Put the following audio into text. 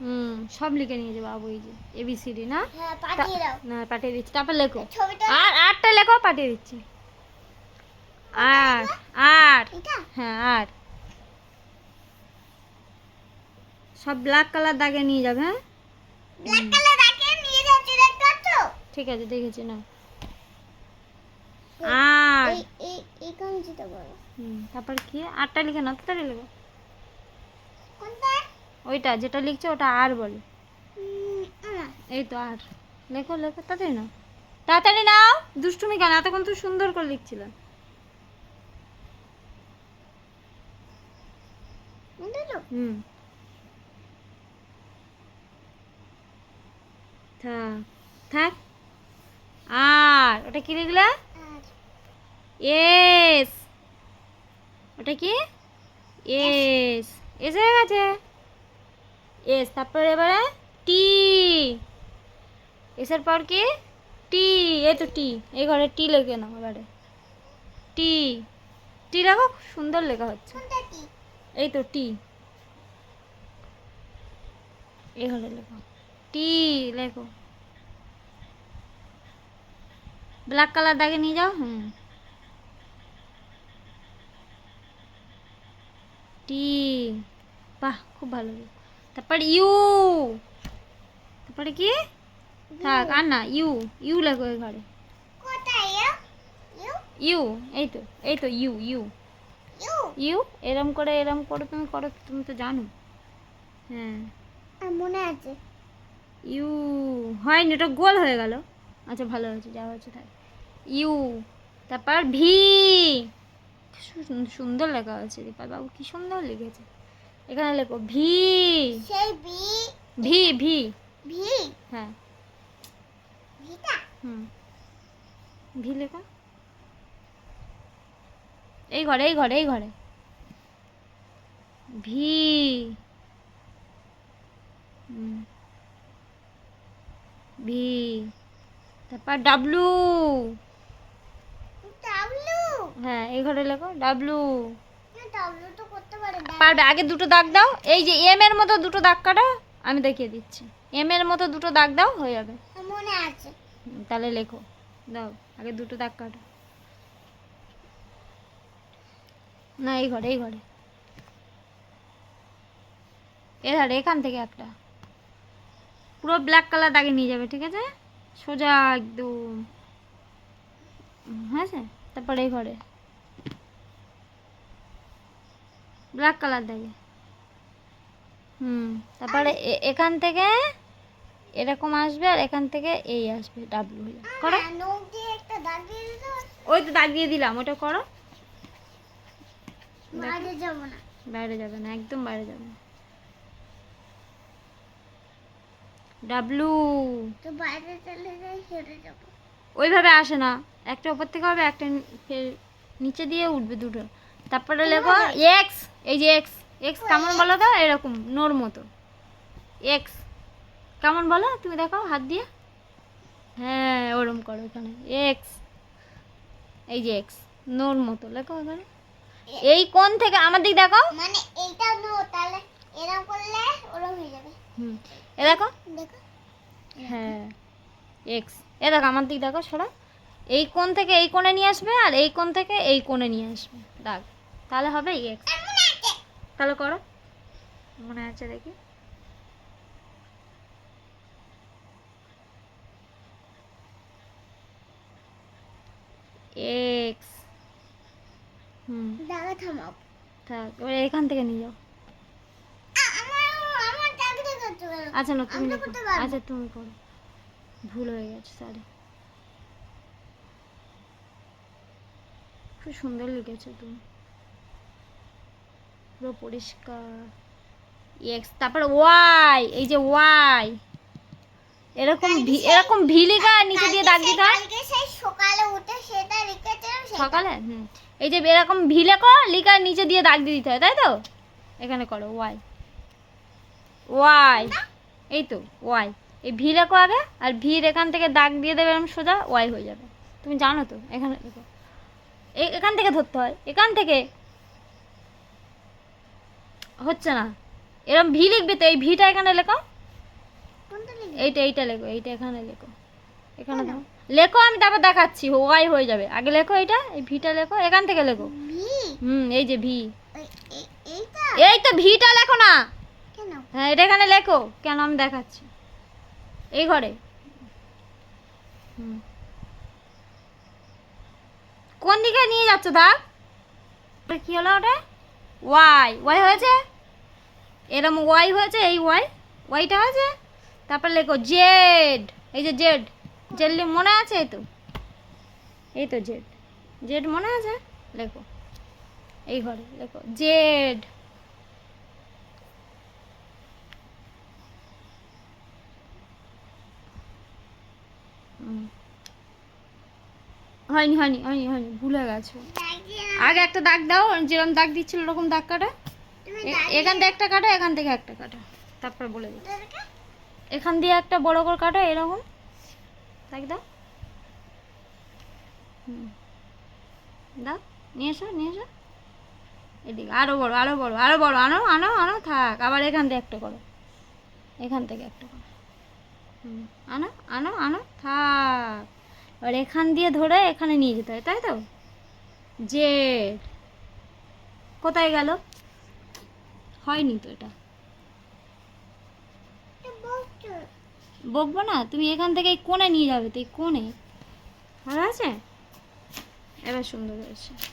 হুম সব লিখে নিয়ে যাব বাবু এই যে এবিসিডি না? হ্যাঁ না পাঠিয়ে দিচ্ছি। তারপর লেখো। আর আটটা লেখো পাঠিয়ে দিচ্ছি। আর আর হ্যাঁ আর সব ব্ল্যাক কালার দাগে নিয়ে যাবে হ্যাঁ? ব্ল্যাক কালার রাখে নিয়ে যাচ্ছি দেখতে পাচ্ছ? ঠিক আছে দেখেছি না আর এই এই এই কাঞ্চিটা বলো। হুম, তারপর কি? আটটা লিখে না তাড়াতাড়ি লেখো? কোনটা? ওইটা যেটা লিখছে ওটা আর বলে। এই তো আর। লেখো লেখো তাড়াতাড়ি নাও। তাড়াতাড়ি নাও। দুষ্টুমি কেন? এতক্ষণ তো সুন্দর করে লিখছিলাম হুম। থাক থাক। আর ওটা কি লিখলা? এস ওটা কি? এস এস হয়ে গেছে। এস তারপর এবারে টি। এসের পর কি? টি এই তো টি। এই ঘরে টি লেখে নাও এবারে। টি। টি লেখো খুব সুন্দর লেখা হচ্ছে। এই তো টি। এই ঘরে লেখো। টি লেখো। ব্ল্যাক কালার দাগে নিয়ে যাও হুম। টি। বাহ খুব ভালো লেখো। তারপর ইউ তারপরে কি থাক আর না ইউ ইউ লেখো এই ঘরে ইউ এই তো এই তো ইউ ইউ ইউ ইউ এরম করে এরম করে তুমি করো তুমি তো জানো হ্যাঁ মনে আছে ইউ হয়নি ওটা গোল হয়ে গেল আচ্ছা ভালো হয়েছে যা হয়েছে তাই ইউ তারপর ভি সুন্দর লেখা আছে দীপাল বাবু কি সুন্দর লিখেছে এখানে লেখো ভি। সেই বি ভি ভি। ভি। হ্যাঁ। ভিটা? হুম। ভি লেখো। এই ঘরে এই ঘরে এই ঘরে। ভি। হুম। ভি। তারপর ডাব্লু। ডাব্লু। হ্যাঁ এই ঘরে লেখো ডাব্লু। পারবে আগে দুটো দাগ দাও। এই যে এম এর মতো দুটো দাগ কাটো আমি দেখিয়ে দিচ্ছি। এম এর মতো দুটো দাগ দাও হয়ে যাবে। মনে আছে। তাহলে লেখো। দাও আগে দুটো দাগ কাটো। না এই ঘরে এই ঘরে। এ ধারে এখান থেকে একটা। পুরো ব্ল্যাক কালার দাগে নিয়ে যাবে ঠিক আছে? সোজা একদম। হয়েছে? তারপরে এই ঘরে। ব্ল্যাক কালার দাগে হুম তারপরে এখান থেকে এরকম আসবে আর এখান থেকে এই আসবে ডাব্লু হয়ে করো দিয়ে ওই তো দাগ দিয়ে দিলাম ওটা করো। বাইরে যাব না। বাইরে যাবে না একদম বাইরে যাবে না। ডাব্লু তো বাইরে চলে যাই হেরে যাব। ওইভাবে আসে না একটা ওপর থেকে হবে একটা নিচে দিয়ে উঠবে দুটো। তারপরে লেখো এক্স এই যে এক্স এক্স কেমন বলো তো? এরকম নোর মতো। এক্স কেমন বলো? তুমি দেখো হাত দিয়ে। হ্যাঁ ওরম করো এখানে। এক্স এই যে এক্স নোর মতো। লেখো এখানে। এই কোন থেকে আমার দিক দেখো। মানে এইটা নো তাহলে এরকম করলে ওরকম হয়ে যাবে। হুম। এ দেখো। দেখো। হ্যাঁ এক্স এ দেখো আমার দিক দেখো সরা। এই কোণ থেকে এই কোণে নিয়ে আসবে আর এই কোণ থেকে এই কোণে নিয়ে আসবে। দাগ। তাহলে হবে এক্স তাহলে করো। মনে আছে দেখি। এক্স হুম। থামাও। থাক এবার এখান থেকে নিয়ে যাও। আচ্ছা না তুমি। আচ্ছা তুমি করো। ভুল হয়ে গেছে সরি খুব সুন্দর লিখেছো তুমি পুরো পরিষ্কার। এক্স তারপর ওয়াই এই যে ওয়াই এরকম ভি- এরকম ভি লেখা নিচে দিয়ে দাগ দিতে হয়? সকালে উঠে সেটা লিখেছিলাম সকালে? হুম। এই যে এরকম ভি লেখো লিখা নিচে দিয়ে দাগ দিয়ে দিতে হয় তাই তো? এখানে করো ওয়াই ওয়াই এই তো ওয়াই এই ভি লেখো আগে আর ভির এখান থেকে দাগ দিয়ে দেবে এরকম সোজা ওয়াই হয়ে যাবে। তুমি জানো তো এখানে এখান থেকে ধরতে হয়। এখান থেকে। হচ্ছে না। এরকম ভি লিখবে তো এই ভিটা এখানে লেখো। এইটা এইটা লেখো এইটা এখানে লেখো। এখানে লেখো আমি তারপর দেখাচ্ছি ওয়াই হয়ে যাবে। আগে লেখো এইটা এই ভিটা লেখো এখান থেকে লেখো। হুম এই যে ভি। এই তো ভিটা লেখো না। কেন? হ্যাঁ এটা এখানে লেখো। কেন? আমি দেখাচ্ছি। এই ঘরে। হুম। কোন দিকে নিয়ে যাচ্ছ ওটা কি হলো ওটা? ওয়াই ওয়াই হয়েছে? এরম ওয়াই হয়েছে, এই ওয়াই ওয়াইটা হয়েছে? তারপর লেখো জেড এই যে জেড জেড মনে আছে এই তো? এই তো জেড জেড মনে আছে? লেখো, এই ঘরে লেখো জেড হুম। হয়নি হয়নি হয়নি হয়নি ভুলে গেছো। আগে একটা দাগ দাও যেরকম দাগ দিচ্ছিল ওরকম দাগ কাটা। এখান থেকে একটা কাটো এখান থেকে একটা কাটো। তারপর বলে দিই এখান দিয়ে একটা বড় করে কাটো এরকম। দাগ দাও। হুম। দাও নিয়ে এসো নিয়ে এসো। এদিকে আরও বড় আরও বড় আরও বড় আনো আনো আনো থাক আবার এখান থেকে একটা করো। এখান থেকে একটা করো। হুম, আনো আনো আনো থাক। এবার এখান দিয়ে ধরে এখানে নিয়ে যেতে হয় তাই তো? যে কোথায় গেল? হয়নি তো এটা। এটা বকবো না তুমি এখান থেকে এই কোণে নিয়ে যাবে তো এই কোণে। ভালো আছে? এবার সুন্দর হয়েছে।